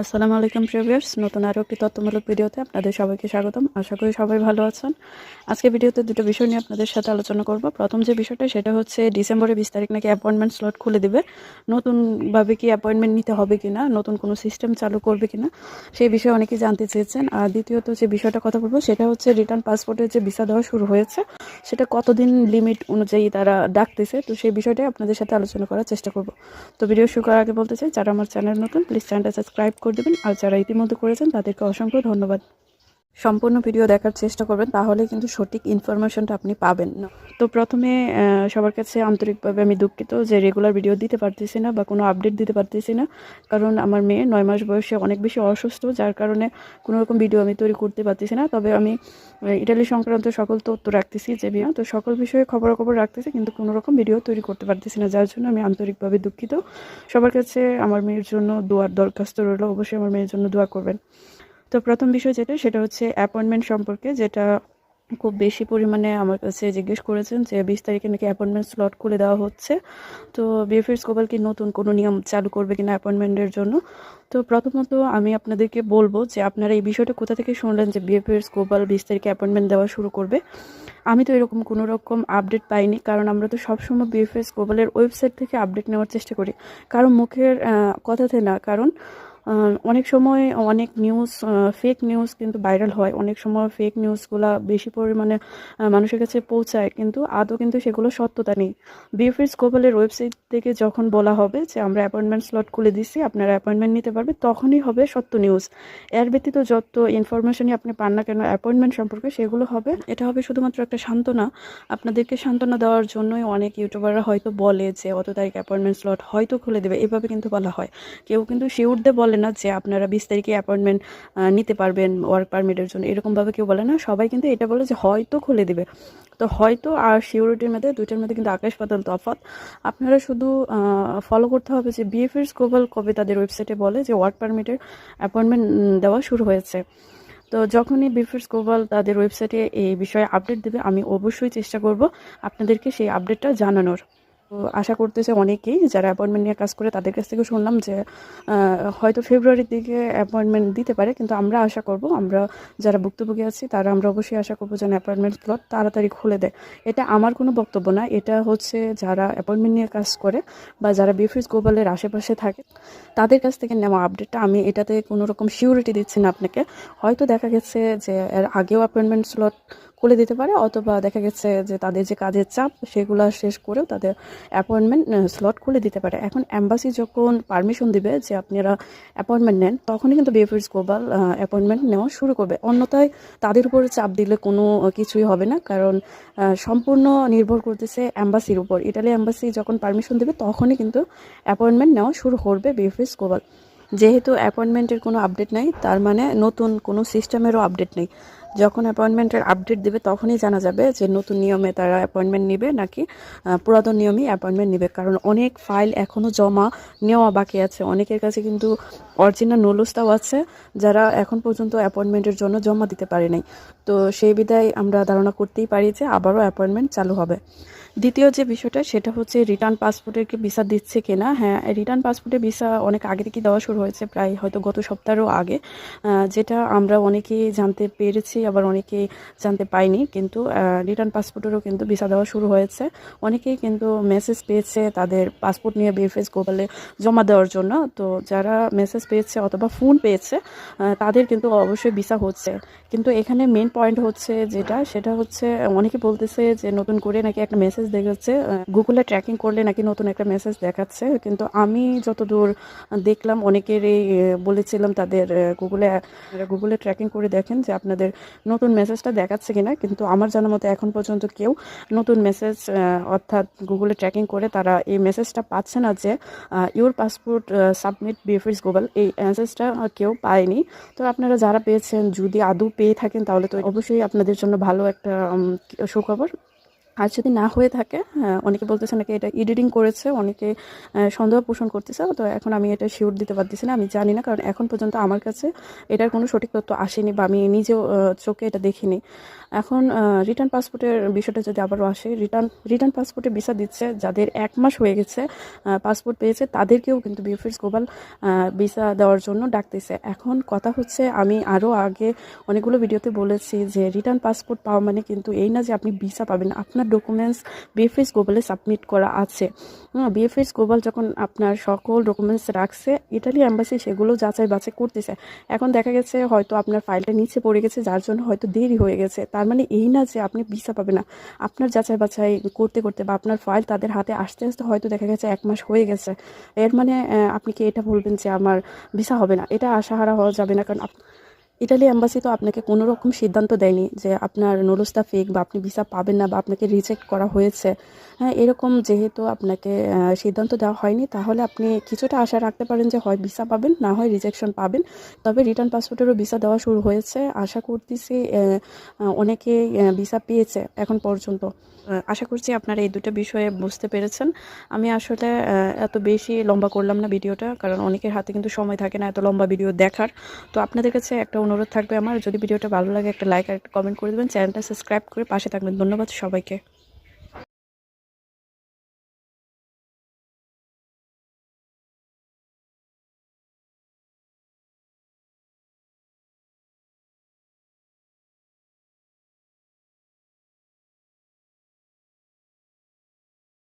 আসসালামু আলাইকুম প্রিভিয়ার্স নতুন আরও একটি তথ্যমূলক ভিডিওতে আপনাদের সবাইকে স্বাগতম। আশা করি সবাই ভালো আছেন। আজকে ভিডিওতে দুটো বিষয় নিয়ে আপনাদের সাথে আলোচনা করব। প্রথম যে বিষয়টা, সেটা হচ্ছে ডিসেম্বরের বিশ তারিখ নাকি অ্যাপয়েন্টমেন্ট স্লট খুলে দেবে। নতুনভাবে কি অ্যাপয়েন্টমেন্ট নিতে হবে কি না নতুন কোনো সিস্টেম চালু করবে কি না সেই বিষয়ে অনেকেই জানতে চেয়েছেন। আর দ্বিতীয়ত যে বিষয়টা কথা বলব, সেটা হচ্ছে রিটার্ন পাসপোর্টের যে ভিসা দেওয়া শুরু হয়েছে, সেটা কতদিন লিমিট অনুযায়ী তারা ডাকতেছে, তো সেই বিষয়টাই আপনাদের সাথে আলোচনা করার চেষ্টা করব। তো ভিডিও শুরু করার আগে বলতে চাই, যারা আমার চ্যানেল নতুন, প্লিজ চ্যানেলটা সাবস্ক্রাইব করে দেবেন। আর যারা ইতিমধ্যে করেছেন তাদেরকে অসংখ্য ধন্যবাদ। সম্পূর্ণ ভিডিও দেখার চেষ্টা করবেন তাহলে কিন্তু সঠিক ইনফরমেশনটা আপনি পাবেন। না তো প্রথমে সবার কাছে আন্তরিকভাবে আমি দুঃখিত যে রেগুলার ভিডিও দিতে পারতেছি না বা কোনো আপডেট দিতে পারতেছি না। কারণ আমার মেয়ে নয় মাস বয়সে অনেক বেশি অসুস্থ, যার কারণে কোনো রকম ভিডিও আমি তৈরি করতে পারতেছি না। তবে আমি ইটালি সংক্রান্ত সকল তথ্য রাখতেছি, যে বিয়া তো সকল বিষয়ে খবরাখবর রাখতেছি, কিন্তু কোনো রকম ভিডিও তৈরি করতে পারতেছি না। যার জন্য আমি আন্তরিকভাবে দুঃখিত। সবার কাছে আমার মেয়ের জন্য দোয়ার দরখাস্ত রইল, অবশ্যই আমার মেয়ের জন্য দোয়া করবেন। তো প্রথম বিষয় যেটা, সেটা হচ্ছে অ্যাপয়েন্টমেন্ট সম্পর্কে, যেটা খুব বেশি পরিমাণে আমার কাছে জিজ্ঞেস করেছেন যে বিশ তারিখে নাকি অ্যাপয়েন্টমেন্ট স্লট খুলে দেওয়া হচ্ছে। তো বিএফএস গোপাল কি নতুন কোনো নিয়ম চালু করবে কিনা অ্যাপয়েন্টমেন্টের জন্য? তো প্রথমত আমি আপনাদেরকে বলব যে আপনারা এই বিষয়টা কোথা থেকে শুনলেন যে বিএফএস গোপাল বিশ তারিখে অ্যাপয়েন্টমেন্ট দেওয়া শুরু করবে? আমি তো এরকম কোনো রকম আপডেট পাইনি, কারণ আমরা তো সবসময় বিএফএস গোপালের ওয়েবসাইট থেকে আপডেট নেওয়ার চেষ্টা করি। কারণ মুখের কথাতে না, কারণ অনেক সময় অনেক নিউজ ফেক নিউজ কিন্তু ভাইরাল হয়। অনেক সময় ফেক নিউজগুলো বেশি পরিমাণে মানুষের কাছে পৌঁছায়, কিন্তু আদৌ কিন্তু সেগুলো সত্যতা নেই। বিএফএস গোপালের ওয়েবসাইট থেকে যখন বলা হবে যে, আমরা অ্যাপয়েন্টমেন্ট স্লট খুলে দিচ্ছি আপনারা অ্যাপয়েন্টমেন্ট নিতে পারবে, তখনই হবে সত্য নিউজ এর ব্যতীত যত ইনফরমেশনই আপনি পান না কেন অ্যাপয়েন্টমেন্ট সম্পর্কে সেগুলো হবে। এটা হবে শুধুমাত্র একটা সান্ত্বনা। আপনাদেরকে সান্ত্বনা দেওয়ার জন্যই অনেক ইউটিউবাররা হয়তো বলে যে, অত তারিখ অ্যাপয়েন্টমেন্ট স্লট হয়তো খুলে দেবে। এভাবে কিন্তু বলা হয়। কেউ কিন্তু শিউর দিয়ে বলে না যে আপনারা বিশ তারিখে অ্যাপয়েন্টমেন্ট নিতে পারবেন ওয়ার্ক পারমিটের জন্য। এরকমভাবে কেউ বলে না। সবাই কিন্তু এটা বলে যে হয়তো খুলে দেবে। তো হয়তো আর সিউরিটির মধ্যে দুইটার মধ্যে কিন্তু আকাশ পাতাল তফাৎ। আপনারা শুধু ফলো করতে হবে যে বিএফএস গ্লোবাল কবে তাদের ওয়েবসাইটে বলে যে ওয়ার্ক পারমিটের অ্যাপয়েন্টমেন্ট দেওয়া শুরু হয়েছে। তো যখনই বিফার্স গ্লোবাল তাদের ওয়েবসাইটে এই বিষয়ে আপডেট দেবে, আমি অবশ্যই চেষ্টা করব আপনাদেরকে সেই আপডেটটা জানানোর। তো আশা করতেছে অনেকেই, যারা অ্যাপয়েন্টমেন্ট নিয়ে কাজ করে তাদের কাছ থেকে শুনলাম যে হয়তো ফেব্রুয়ারির দিকে অ্যাপয়েন্টমেন্ট দিতে পারে, কিন্তু আমরা আশা করব, আমরা যারা ভুক্তভোগী আছি তারা আমরা অবশ্যই আশা করব যেন অ্যাপয়েন্টমেন্ট স্লট তাড়াতাড়ি খুলে দেয়। এটা আমার কোনো বক্তব্য না, এটা হচ্ছে যারা অ্যাপয়েন্টমেন্ট নিয়ে কাজ করে বা যারা বিফিস গ্লোবালের আশেপাশে থাকে, তাদের কাছ থেকে নেওয়া আপডেটটা আমি এটাতে কোনো রকম সিউরিটি দিচ্ছি না আপনাকে। হয়তো দেখা গেছে যে এর আগেও অ্যাপয়েন্টমেন্ট স্লট খুলে দিতে পারে, অথবা দেখা গেছে যে তাদের যে কাজের চাপ, সেগুলো শেষ করেও তাদের অ্যাপয়েন্টমেন্ট স্লট খুলে দিতে পারে। এখন অ্যাম্বাসি যখন পারমিশন দিবে যে আপনারা অ্যাপয়েন্টমেন্ট নেন, তখনই কিন্তু বিএফএস গ্লোবাল অ্যাপয়েন্টমেন্ট নেওয়া শুরু করবে। অন্যথায় তাদের উপর চাপ দিলে কোনো কিছুই হবে না, কারণ সম্পূর্ণ নির্ভর করতেছে অ্যাম্বাসির উপর। ইটালি অ্যাম্বাসি যখন পারমিশন দেবে, তখনই কিন্তু অ্যাপয়েন্টমেন্ট নেওয়া শুরু করবে বিএফএস গ্লোবাল যেহেতু অ্যাপয়েন্টমেন্টের কোনো আপডেট নাই, তার মানে নতুন কোনো সিস্টেমেরও আপডেট নেই। যখন অ্যাপয়েন্টমেন্টের আপডেট দেবে, তখনই জানা যাবে যে নতুন নিয়মে তারা অ্যাপয়েন্টমেন্ট নেবে নাকি পুরাতন নিয়মেই অ্যাপয়েন্টমেন্ট নেবে। কারণ অনেক ফাইল এখনও জমা নেওয়া বাকি আছে। অনেকের কাছে কিন্তু অরিজিনাল নোলসটাও আছে, যারা এখন পর্যন্ত অ্যাপয়েন্টমেন্টের জন্য জমা দিতে পারে নাই। তো সেই বিধায় আমরা ধারণা করতেই পারি যে আবারও অ্যাপয়েন্টমেন্ট চালু হবে। দ্বিতীয় যে বিষয়টা, সেটা হচ্ছে রিটার্ন পাসপোর্টের কি ভিসা দিচ্ছে কিনা? হ্যাঁ রিটার্ন পাসপোর্টে ভিসা অনেক আগে থেকে দেওয়া শুরু হয়েছে, প্রায় হয়তো গত সপ্তাহেরও আগে। যেটা আমরা অনেকেই জানতে পেরেছি, আবার অনেকেই জানতে পাইনি, কিন্তু রিটার্ন পাসপোর্টেরও কিন্তু ভিসা দেওয়া শুরু হয়েছে। অনেকেই কিন্তু মেসেজ পেয়েছে তাদের পাসপোর্ট নিয়ে বিএফএস গোপালে জমা দেওয়ার জন্য। তো যারা মেসেজ পেয়েছে অথবা ফোন পেয়েছে তাদের কিন্তু অবশ্যই ভিসা হচ্ছে। কিন্তু এখানে মেন পয়েন্ট হচ্ছে যেটা, সেটা হচ্ছে অনেকে বলতেছে যে নতুন করে নাকি একটা মেসেজ দেখাচ্ছে গুগলে ট্র্যাকিং করলে নাকি নতুন একটা মেসেজ দেখাচ্ছে। কিন্তু আমি যতদূর দেখলাম, অনেকেরই বলেছিলাম তাদের গুগলে গুগলে ট্র্যাকিং করে দেখেন যে আপনাদের নতুন মেসেজটা দেখাচ্ছে কিনা। কিন্তু আমার জানা মতো এখন পর্যন্ত কেউ নতুন মেসেজ অর্থাৎ গুগলে ট্র্যাকিং করে তারা এই মেসেজটা পাচ্ছে না যে your passport submit VFS Google এই মেসেজটা কেউ পায়নি। তো আপনারা যারা পেয়েছেন, যদি আদৌ পেয়ে থাকেন তাহলে তো অবশ্যই আপনাদের জন্য ভালো একটা সুখবর। আর যদি না হয়ে থাকে আহ, অনেকে বলতেছে নাকি এটা এডিটিং করেছে অনেকে সন্দেহ পোষণ করতেছে তো এখন আমি এটা শিওর দিতে পারতেছি না আমি জানি না কারণ এখন পর্যন্ত আমার কাছে এটার কোনো সঠিক তথ্য আসেনি বা আমি নিজেও চোখে এটা দেখিনি। এখন রিটার্ন পাসপোর্টের বিষয়টা যদি আবারও আসে রিটার্ন রিটার্ন পাসপোর্টে ভিসা দিচ্ছে যাদের এক মাস হয়ে গেছে পাসপোর্ট পেয়েছে তাদেরকেও কিন্তু বিএফএস গ্লোবাল ভিসা দেওয়ার জন্য ডাকতেছে। এখন কথা হচ্ছে আমি আরও আগে অনেকগুলো ভিডিওতে বলেছি যে রিটার্ন পাসপোর্ট পাওয়া মানে কিন্তু এই না যে আপনি ভিসা পাবেন আপনার ডকুমেন্টস বিএফএস গ্লোবালে সাবমিট করা আছে। বিএফএস গ্লোবাল যখন আপনার সকল ডকুমেন্টস রাখছে ইটালি অ্যাম্বাসি সেগুলো যাচাই বাছাই করতেছে। এখন দেখা গেছে হয়তো আপনার ফাইলটা নিচে পড়ে গেছে, যার জন্য হয়তো দেরি হয়ে গেছে। তার মানে এই না যে আপনি ভিসা পাবেন না। আপনার যাচাই বাছাই করতে করতে বা আপনার ফাইল তাদের হাতে আসতে আসতে হয়তো দেখা গেছে এক মাস হয়ে গেছে। এর মানে আপনি কি এটা বলবেন যে আমার ভিসা হবে না? এটা আশাহারা হওয়া যাবে না, কারণ ইটালি এম্বাসি তো আপনাকে কোনো রকম সিদ্ধান্ত দেয়নি যে আপনার নুডলসটা ফেক বা আপনি ভিসা পাবেন না বা আপনাকে রিজেক্ট করা হয়েছে। হ্যাঁ এরকম যেহেতু আপনাকে সিদ্ধান্ত দেওয়া হয়নি, তাহলে আপনি কিছুটা আশা রাখতে পারেন যে হয় ভিসা পাবেন, না হয় রিজেকশন পাবেন। তবে রিটার্ন পাসপোর্টেরও ভিসা দেওয়া শুরু হয়েছে। আশা করতেছি অনেকে ভিসা পেয়েছে এখন পর্যন্ত। আশা করছি আপনারা এই দুটো বিষয়ে বুঝতে পেরেছেন। আমি আসলে এত বেশি লম্বা করলাম না ভিডিওটা, কারণ অনেকের হাতে কিন্তু সময় থাকে না এত লম্বা ভিডিও দেখার। তো আপনাদের কাছে একটা অনুরোধ থাকবে আমার। যদি ভিডিওটা ভালো লাগে, একটা লাইক আর একটা কমেন্ট করে দেবেন। চ্যানেলটা সাবস্ক্রাইব করে পাশে থাকবেন। ধন্যবাদ সবাইকে।